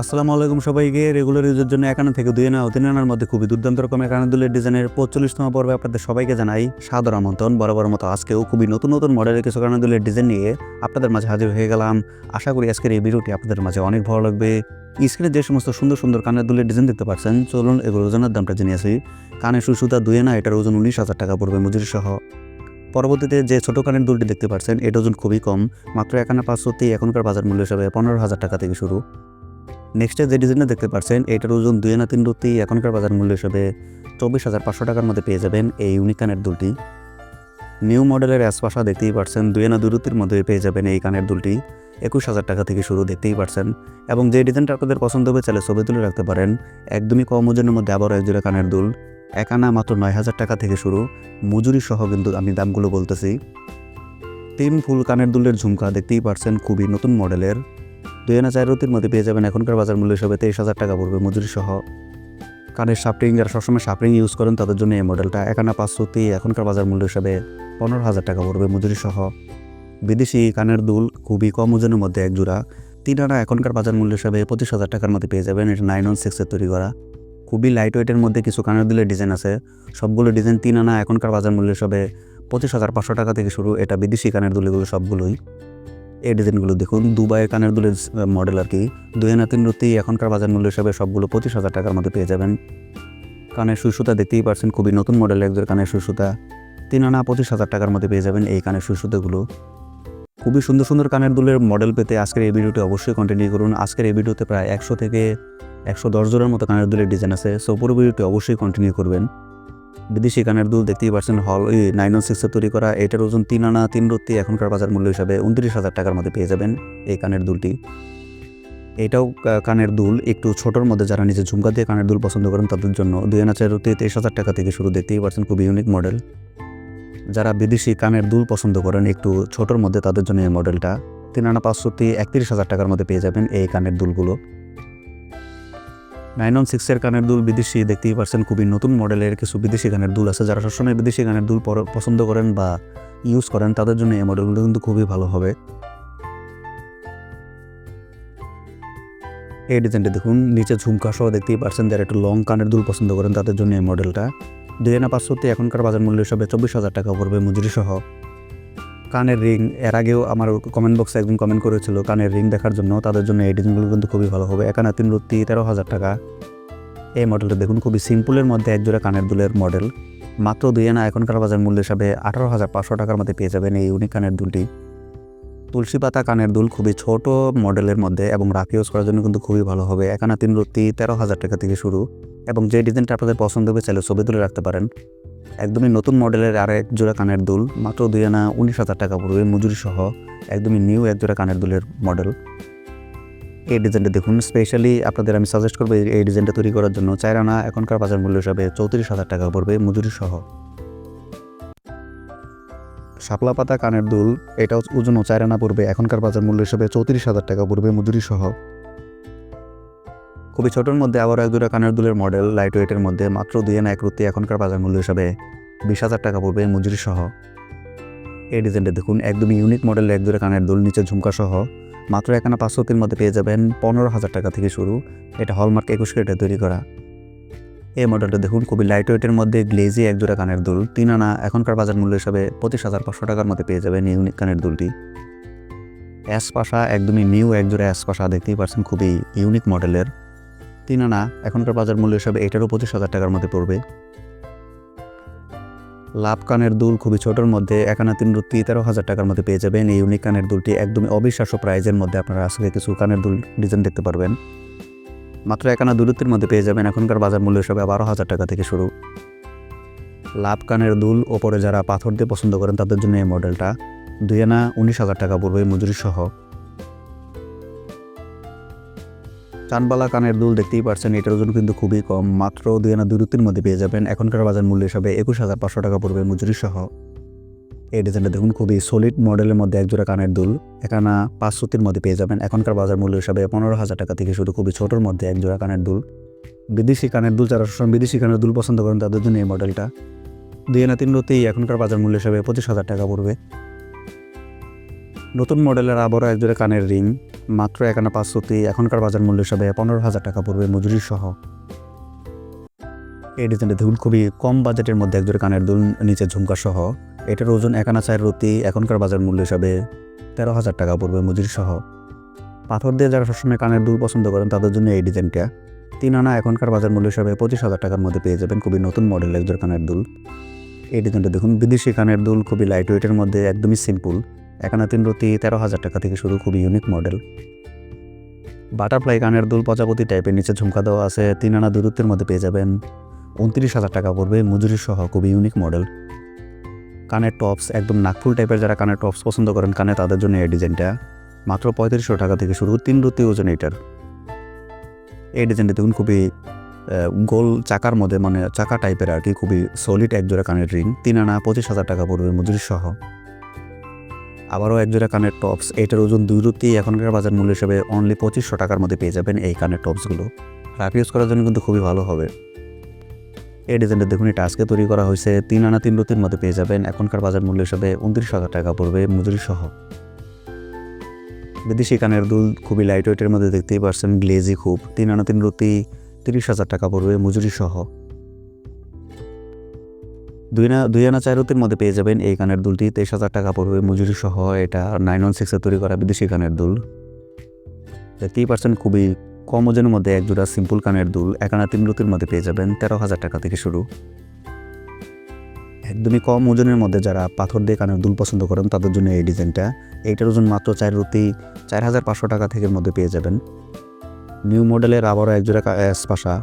আসসালামু আলাইকুম সবাইকে। রেগুলার ইউজের জন্য একান্ন থেকে দুই আনা তিন আনার মধ্যে খুবই দুর্দান্ত রকমের কানাদুলের ডিজাইনের পঁয়তাল্লিশতম পর্বে আপনাদের সবাইকে জানাই সাদর আমন্ত্রণ। বরাবর মতো আজকেও খুবই নতুন নতুন মডেলের কিছু কানাদুলের ডিজাইন নিয়ে আপনাদের মাঝে হাজির হয়ে গেলাম। আশা করি আজকের এই ভিডিওটি আপনাদের মাঝে অনেক ভালো লাগবে। স্ক্রিনে যে সমস্ত সুন্দর সুন্দর কানের দুলের ডিজাইন দেখতে পাচ্ছেন, চলুন এগুলোর ওজনের দামটা জেনে আসি। কানের সুসুতা দুই আনা, এটার ওজন উনিশ হাজার টাকা পড়বে মজুরি সহ। পরবর্তীতে যে ছোট কানের দুলটি দেখতে পাচ্ছেন এটা ওজন খুবই কম, মাত্র একান্ন পাঁচশোতে এখনকার বাজার মূল্য হিসাবে পনেরো হাজার টাকা থেকে শুরু। নেক্সটে যে ডিজাইনটা দেখতে পাচ্ছেন এটার ওজন দুই আনা তিন রুতি, এখনকার বাজার মূল্য হিসেবে চব্বিশ হাজার পাঁচশো টাকার মধ্যে পেয়ে যাবেন এই ইউনিক কানের দুলটি। নিউ মডেলের অ্যাসপাশা দেখতেই পাচ্ছেন দুই আনা দুই রুতির মধ্যে পেয়ে যাবেন এই কানের দুলটি। একুশ হাজার টাকা থেকে শুরু দেখতেই পাচ্ছেন এবং যে ডিজাইনটা আপনাদের পছন্দ হবে, চাইলে ছবি তুলে রাখতে পারেন। একদমই কম ওজনের মধ্যে আবারও একজোড়া কানের দুল। এক আনা মাত্র নয় হাজার টাকা থেকে শুরু। মজুরি সহ কিন্তু আমি দামগুলো বলতেছি। তিন ফুল কানের দুলের ঝুমকা দেখতেই পাচ্ছেন খুবই নতুন মডেলের দুই আনা চার রতির মধ্যে পেয়ে যাবেন এখনকার বাজার মূল্য হিসাবে তেইশ হাজার টাকা পড়বে মজুরি সহ। কানের শাপরিং যারা সবসময় শাপরিং ইউজ করেন, তাদের জন্য এই মডেলটা একানা পাঁচশোতে এখনকার বাজার মূল্য হিসাবে পনেরো হাজার টাকা পড়বে মজুরি সহ। বিদেশি কানের দুল খুবই কম ওজনের মধ্যে এক জোড়া। তিন আনা এখনকার বাজার মূল্য হিসাবে পঁচিশ হাজার টাকার মধ্যে পেয়ে যাবেন। এটা নাইন ওয়ান সিক্সের তৈরি করা। খুবই লাইট ওয়েটের মধ্যে কিছু কানের দুলের ডিজাইন আছে। সবগুলো ডিজাইন তিন আনা এখনকার বাজার মূল্য হিসাবে পঁচিশ হাজার পাঁচশো টাকা থেকে শুরু। এটা বিদেশি কানের দুলগুলো সবগুলোই। এই ডিজাইনগুলো দেখুন, দুবাইয়ের কানের দুলের মডেল আর কি। দুই আনা তিন রুতি এখনকার বাজার মূল্য হিসাবে সবগুলো পঁচিশ হাজার টাকার মধ্যে পেয়ে যাবেন। কানের সুসুতা দেখতেই পারছেন, খুবই নতুন মডেলের একজন কানের সুসুতা তিন আনা পঁচিশ হাজার টাকার মধ্যে পেয়ে যাবেন এই কানের সুসুতাগুলো খুবই সুন্দর সুন্দর কানের দুলের মডেল পেতে আজকের এই ভিডিওটি অবশ্যই কন্টিনিউ করুন। আজকের এই ভিডিওতে প্রায় একশো থেকে একশো দশ জোড়ার মতো কানের দুলের ডিজাইন আছে। সো পুরো ভিডিওটি অবশ্যই কন্টিনিউ করবেন। বিদেশি কানের দুল দেখতেই পাচ্ছেন হল নাইন ওয়ান সিক্সের তৈরি করা এটার ওজন তিন আনা, তিন রত্তি এখনকার বাজার মূল্য হিসাবে উনত্রিশ হাজার টাকার মধ্যে পেয়ে যাবেন এই কানের দুলটি। এটাও কানের দুল একটু ছোটোর মধ্যে যারা নিজে ঝুমকা দিয়ে কানের দুল পছন্দ করেন তাদের জন্য দুই আনা, চার রত্তি তেইশ হাজার টাকা থেকে শুরু, দেখতেই পাচ্ছেন খুব ইউনিক মডেল যারা বিদেশি কানের দুল পছন্দ করেন একটু ছোটোর মধ্যে তাদের জন্য এই মডেলটা তিন আনা পাঁচশোটি একত্রিশ হাজার টাকার মধ্যে পেয়ে যাবেন এই কানের দুলগুলো। নাইন ওয়ান সিক্সের কানের দুল বিদেশি, দেখতেই পারছেন খুবই নতুন মডেলের কিছু বিদেশি কানের দুল আছে। যারা সবসময় বিদেশি কানের দুল পছন্দ করেন বা ইউজ করেন, তাদের জন্য এই মডেলগুলো কিন্তু খুবই ভালো হবে। এই ডিজাইনটা দেখুন, নিচে ঝুমকা সহ দেখতেই পারছেন যারা একটু লং কানের দুল পছন্দ করেন, তাদের জন্য এই মডেলটা। দুই আনা পাঁচশোতে এখনকার বাজার মূল্য হিসাবে চব্বিশ হাজার টাকা পড়বে মজুরি সহ। কানের রিং, এর আগেও আমার কমেন্ট বক্সে একজন কমেন্ট করেছিল, কানের রিং দেখার জন্য, তাদের জন্য এই ডিজাইনগুলো কিন্তু খুবই ভালো হবে। একানা তিন রত্তি, তেরো হাজার টাকা। এই মডেলটা দেখুন, খুবই সিম্পলের মধ্যে একজোড়া কানের দুলের মডেল মাত্র দুই আনা এখনকার বাজার মূল্য হিসাবে আঠারো হাজার পাঁচশো টাকার মধ্যে পেয়ে যাবেন এই ইউনিক কানের দুলটি। তুলসী পাতা কানের দুল খুবই ছোট মডেলের মধ্যে এবং রাফ ইউজ করার জন্য কিন্তু খুবই ভালো হবে। একানা তিন রত্তি, তেরো হাজার টাকা থেকে শুরু। এবং যে ডিজাইনটা আপনাদের পছন্দ হবে, চাইলে ছবি তুলে রাখতে পারেন। একদমই নতুন মডেলের আর এক জোড়া কানের দুল, মাত্র দুই আনা উনিশ হাজার টাকা পড়বে মজুরি সহ, একদমই নিউ এক জোড়া কানের দুলের মডেল এই ডিজাইনটা দেখুন স্পেশালি আপনাদের আমি সাজেস্ট করব এই- ডিজাইনটা তৈরি করার জন্য। চার আনা এখনকার বাজার মূল্য হিসাবে চৌত্রিশ হাজার টাকা পড়বে মজুরি সহ। শাপলা পাতা কানের দুল, এটাও ওজন চার আনা পড়বে এখনকার বাজার মূল্য হিসাবে চৌত্রিশ হাজার টাকা পড়বে মজুরি সহ। খুবই ছোটোর মধ্যে আবার এক দুটা কানের দুলের মডেল লাইট ওয়েটের মধ্যে মাত্র দুই আনা এক রুতি এখনকার বাজার মূল্য হিসাবে বিশ হাজার টাকা পড়বে মজুরি সহ। এই ডিজাইনটা দেখুন একদমই ইউনিক মডেল এক দুটা কানের দুল নিচে ঝুমকা সহ। মাত্র এখানে পাঁচশোতির মধ্যে পেয়ে যাবেন পনেরো হাজার টাকা থেকে শুরু। এটা হলমার্ক একুশ কেটে তৈরি করা। এই মডেলটা দেখুন, খুবই লাইট ওয়েটের মধ্যে গ্লেজি এক জোড়া কানের দুল, তিন আনা এখনকার বাজার মূল্য হিসাবে পঁচিশ হাজার পাঁচশো টাকার মধ্যে পেয়ে যাবেন ইউনিক কানের দুলটি। অ্যাস পাশা, একদমই নিউ এক জোড়া অ্যাস পাশা, দেখতেই পাচ্ছেন, খুবই ইউনিক মডেলের তিন আনা এখনকার বাজার মূল্য হিসাবে এটারও পঁচিশ হাজার টাকার মধ্যে পড়বে। লাভ কানের দুল খুবই ছোটোর মধ্যে, একানা তিন রুতি তেরো হাজার টাকার মধ্যে পেয়ে যাবেন। এই ইউনিক কানের দুলটি একদমই অবিশ্বাস্য প্রাইজের মধ্যে আপনারা আজকে কিছু কানের দুল ডিজাইন দেখতে পারবেন। মাত্র একানা দূরত্বের মধ্যে পেয়ে যাবেন এখনকার বাজার মূল্য হিসাবে বারো হাজার টাকা থেকে শুরু। লাভ কানের দুল ওপরে যারা পাথর দিয়ে পছন্দ করেন তাদের জন্য এই মডেলটা দুই আনা উনিশ হাজার টাকা পড়বে মজুরি সহ চানবালা কানের দুল দেখতেই পারছেন, এটার ওজন কিন্তু খুবই কম। মাত্র দুই আনা দূরত্বের মধ্যে পেয়ে যাবেন। এখনকার বাজার মূল্য হিসাবে একুশ হাজার পাঁচশো টাকা পড়বে মজুরি সহ। এই ডিজাইনটা দেখুন, খুবই সলিড মডেলের মধ্যে একজোড়া কানের দুল। এখানা পাঁচশোতির মধ্যে পেয়ে যাবেন। এখনকার বাজার মূল্য হিসাবে পনেরো হাজার টাকা থেকে শুরু খুবই ছোটোর মধ্যে একজোড়া কানের দুল। বিদেশি কানের দুল, যারা সবসময় বিদেশি কানের দুল পছন্দ করেন, তাদের জন্য এই মডেলটা দুই আনা তিন রতেই এখনকার বাজার মূল্য হিসাবে পঁচিশ হাজার টাকা পড়বে। নতুন মডেলের আবারও একজোড়া কানের রিং। মাত্র একান্ন পাঁচশোতে এখনকার বাজার মূল্য হিসাবে পনেরো হাজার টাকা পড়বে মজুরি সহ। এই ডিজাইনটা দেখুন খুবই কম বাজেটের মধ্যে একজোড়া কানের দুল নিচে ঝুমকা সহ। এটার ওজন একানা চায়ের রতি এখনকার বাজার মূল্য হিসাবে তেরো হাজার টাকা পড়বে মজুরি সহ। পাথর দিয়ে যারা সবসময় কানের দুল পছন্দ করেন, তাদের জন্য এই ডিজাইনটা। তিন আনা এখনকার বাজার মূল্য হিসাবে পঁচিশ হাজার টাকার মধ্যে পেয়ে যাবেন খুবই নতুন মডেল একজোড়া কানের দুল। এই ডিজাইনটা দেখুন, বিদেশি কানের দুল খুবই লাইট ওয়েটের মধ্যে, একদমই সিম্পল একানা তিন রতি তেরো হাজার টাকা থেকে শুরু খুবই ইউনিক মডেল বাটারফ্লাই কানের দুল প্রজাপতি টাইপের নিচে ঝুমকা দেওয়া আছে তিন আনা দূরত্বের মধ্যে পেয়ে যাবেন। উনত্রিশ হাজার টাকা পড়বে মজুরি সহ, খুবই ইউনিক মডেল কানের টপস একদম নাকফুল টাইপের যারা কানের টপস পছন্দ করেন, কানে তাদের জন্য এই ডিজাইনটা মাত্র পঁয়ত্রিশশো টাকা থেকে শুরু তিন রুতি ওজন এটার এই ডিজাইনটা দেখুন খুবই গোল চাকার মধ্যে মানে চাকা টাইপের আর কি, খুবই সলিড একজোড়া কানের রিং তিন আনা পঁচিশ হাজার টাকা পড়বে মজুরি সহ। আবারও একজোড়া কানের টপস এটার ওজন দুই রুতি এখনকার বাজার মূল্য হিসেবে অনলি পঁচিশশো টাকার মধ্যে পেয়ে যাবেন এই কানের টপসগুলো রাফ ইউজ করার জন্য কিন্তু খুবই ভালো হবে। এই ডিজাইনটা দেখুন, এটা আজকে তৈরি করা হয়েছে, তিন আনা তিন রুতির মধ্যে পেয়ে যাবেন। এখনকার বাজার মূল্য হিসাবে উনত্রিশ হাজার টাকা পড়বে মজুরি সহ। বিদেশি কানের দুল খুবই লাইট ওয়েটের মধ্যে দেখতেই পারছেন গ্লেজি খুব। তিন আনা তিন রুতি তিরিশ হাজার টাকা পড়বে মজুরি সহ। দুই না দুই আনা চার রুতির মধ্যে পেয়ে যাবেন এই কানের দুলটি। তেইশ হাজার টাকা পড়বে মজুরি সহ এটা নাইন ওয়ান সিক্সে তৈরি করা বিদেশি কানের দুল। থ্রি পার্সেন্ট খুবই কম ওজনের মধ্যে এক জোড়া সিম্পল কানের দুল একানা তিন রুতির মধ্যে পেয়ে যাবেন তেরো হাজার টাকা থেকে শুরু। একদমই কম ওজনের মধ্যে যারা পাথর দিয়ে কানের দুল পছন্দ করেন, তাদের জন্য এই ডিজাইনটা। এইটার ওজন মাত্র চার রুতি চার হাজার পাঁচশো টাকা থেকে মধ্যে পেয়ে যাবেন। নিউ মডেলের আবারও একজোড়া অ্যাস পাশা।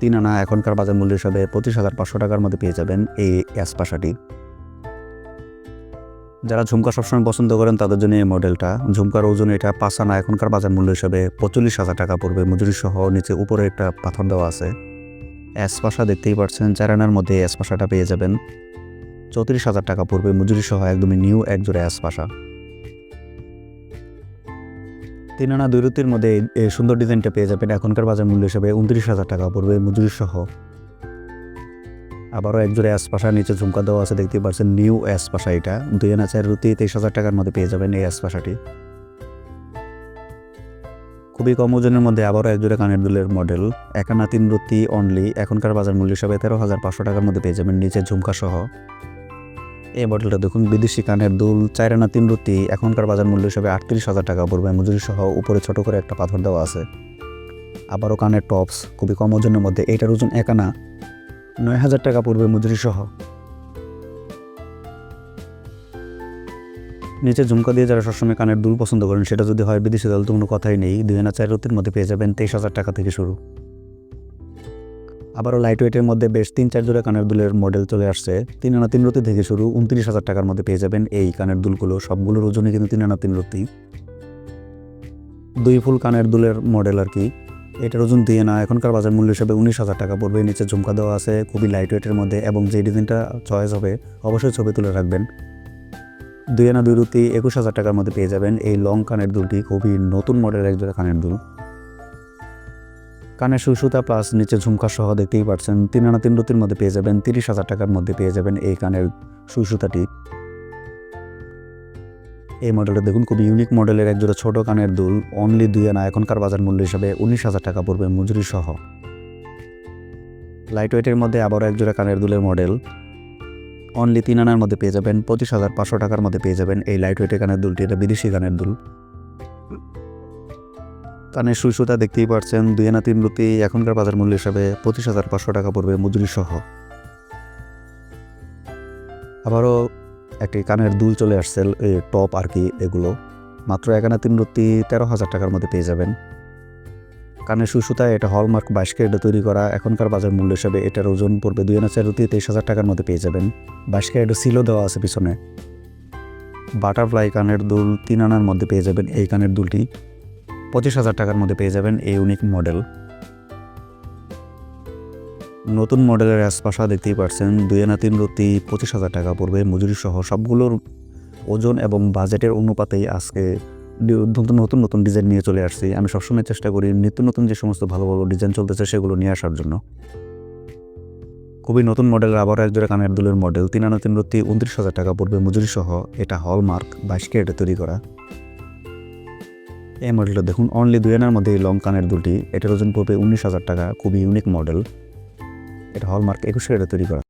তিন আনা এখনকার বাজার মূল্য হিসাবে পঁচিশ হাজার পাঁচশো টাকার মধ্যে পেয়ে যাবেন এই অ্যাস পাশাটি। যারা ঝুমকা সবসময় পছন্দ করেন, তাদের জন্য এই মডেলটা। ঝুমকার ওজন এটা পাঁচ আনা এখনকার বাজার মূল্য হিসাবে পঁয়তাল্লিশ হাজার টাকা পড়বে। মজুরি সহ নিচে উপরে একটা পাথর দেওয়া আছে। অ্যাসপাশা দেখতেই পাচ্ছেন চার আনার মধ্যে অ্যাসপাশাটা পেয়ে যাবেন। চৌত্রিশ হাজার টাকা পড়বে মজুরি সহ একদমই নিউ, একজোড়া অ্যাসপাশা তিন আনা দুই রুতির মধ্যে এই- সুন্দর ডিজাইনটা পেয়ে যাবেন এখনকার বাজার মূল্য হিসাবে উনত্রিশ হাজার টাকা পড়বে মজুরি সহ আবারও একজোড়া অ্যাসপাশা নিচে ঝুমকা দেওয়া আছে দেখতে পাচ্ছেন, নিউ অ্যাসপাশা এটা। দুই আনা চার রুতি তেইশ হাজার টাকার মধ্যে পেয়ে যাবেন এই অ্যাসপাশাটি খুবই কম ওজনের মধ্যে আবারও একজোড়া কানের দুলের মডেল একানা তিন রুতি অনলি এখনকার বাজার মূল্য হিসাবে তেরো হাজার পাঁচশো টাকার মধ্যে পেয়ে যাবেন নিচে ঝুমকা সহ। এই মডেলটা দেখুন, বিদেশি কানের দুল চার আনা তিন রুতি এখনকার বাজার মূল্য হিসাবে আটত্রিশ হাজার টাকা পড়বে। মজুরি সহ উপরে ছোট করে একটা পাথর দেওয়া আছে। আবারও কানের টপস খুবই কম ওজনের মধ্যে। এইটার ওজন একানা নয় হাজার টাকা পড়বে মজুরি সহ। নিচে ঝুমকা দিয়ে যারা সবসময় কানের দুল পছন্দ করেন, সেটা যদি হয় বিদেশি দল তো কোনো কথাই নেই। দুই হাজার চার রুতির মধ্যে পেয়ে যাবেন তেইশ হাজার টাকা থেকে শুরু। আবারও লাইট ওয়েটের মধ্যে বেশ তিন চার জোড়া কানের দুলের মডেল চলে আসছে। তিন আনা তিন রুতি থেকে শুরু, উনত্রিশ হাজার টাকার মধ্যে পেয়ে যাবেন এই কানের দুলগুলো। সবগুলোর ওজনে কিন্তু তিন আনা তিন রুতি। দুই ফুল কানের দুলের মডেল আর কি। এটার ওজন দিয়ে না, এখনকার বাজার মূল্য হিসেবে উনিশ হাজার টাকা পড়বে। নিচে ঝুমকা দেওয়া আছে, খুবই লাইট ওয়েটের মধ্যে এবং যে ডিজাইনটা চয়েস হবে, অবশ্যই ছবি তুলে রাখবেন। দুই আনা দুই রুতি একুশ হাজার টাকার মধ্যে পেয়ে যাবেন এই লং কানের দুলটি, খুবই নতুন মডেলের একজোড়া কানের দুল। কানের সুসুতা প্লাস নিচে ঝুমকা সহ দেখতেই পাচ্ছেন তিন আনা তিন রুতির মধ্যে পেয়ে যাবেন, তিরিশ হাজার টাকার মধ্যে পেয়ে যাবেন এই কানের সুসুতাটি এই মডেলটা দেখুন, খুব ইউনিক মডেলের একজোড়া ছোট কানের দুল অনলি দুই আনা, এখনকার বাজার মূল্য হিসাবে উনিশ হাজার টাকা পড়বে মজুরি সহ। লাইট ওয়েটের মধ্যে আবারও একজোড়া কানের দুলের মডেল অনলি তিন আনার মধ্যে পেয়ে যাবেন, পঁচিশ হাজার পাঁচশো টাকার মধ্যে পেয়ে যাবেন এই লাইট ওয়েটের কানের দুলটি, এটা বিদেশি কানের দুল। কানের সুইসুতা দেখতেই পারছেন দুই আনা তিন রুতি এখনকার বাজার মূল্য হিসাবে পঁচিশ হাজার পাঁচশো টাকা পড়বে মজুরি সহ। আবারও একটি কানের দুল চলে আসছে টপ আর কি এগুলো। মাত্র একানা তিন রুতি তেরো হাজার টাকার মধ্যে পেয়ে যাবেন। কানের সুসুতা এটা হলমার্ক বাইশ ক্যারেটে তৈরি করা, এখনকার বাজার মূল্য হিসাবে এটার ওজন পড়বে দুই আনা চার রুতি তেইশ হাজার টাকার মধ্যে পেয়ে যাবেন। বাইশ ক্যারেটে সিলও দেওয়া আছে পিছনে। বাটারফ্লাই কানের দুল তিন আনার মধ্যে পেয়ে যাবেন এই কানের দুলটি। পঁচিশ হাজার টাকার মধ্যে পেয়ে যাবেন এই ইউনিক মডেল নতুন মডেলের অ্যাসপাশা দেখতেই পাচ্ছেন, দুই আনা তিন রুতি পঁচিশ হাজার টাকা পড়বে। মজুরি সহ সবগুলোর ওজন এবং বাজেটের অনুপাতেই আজকে নতুন নতুন নতুন ডিজাইন নিয়ে চলে আসছি। আমি সবসময় চেষ্টা করি নিত্য নতুন যে সমস্ত ভালো ভালো ডিজাইন চলতেছে সেগুলো নিয়ে আসার জন্য। খুবই নতুন মডেলের আবার একজোড়া কানের দুলের মডেল তিন আনা তিন রুতি উনত্রিশ হাজার টাকা পড়বে। মজুরি সহ এটা হলমার্ক বাইশ ক্যারেটে তৈরি করা। এই মডেলটা দেখুন অনলি দুই আনার মধ্যে লং কানের দুটি এটার ওজন পড়বে উনিশ হাজার টাকা, খুবই ইউনিক মডেল এটা হলমার্ক একুশ এটা তৈরি করা।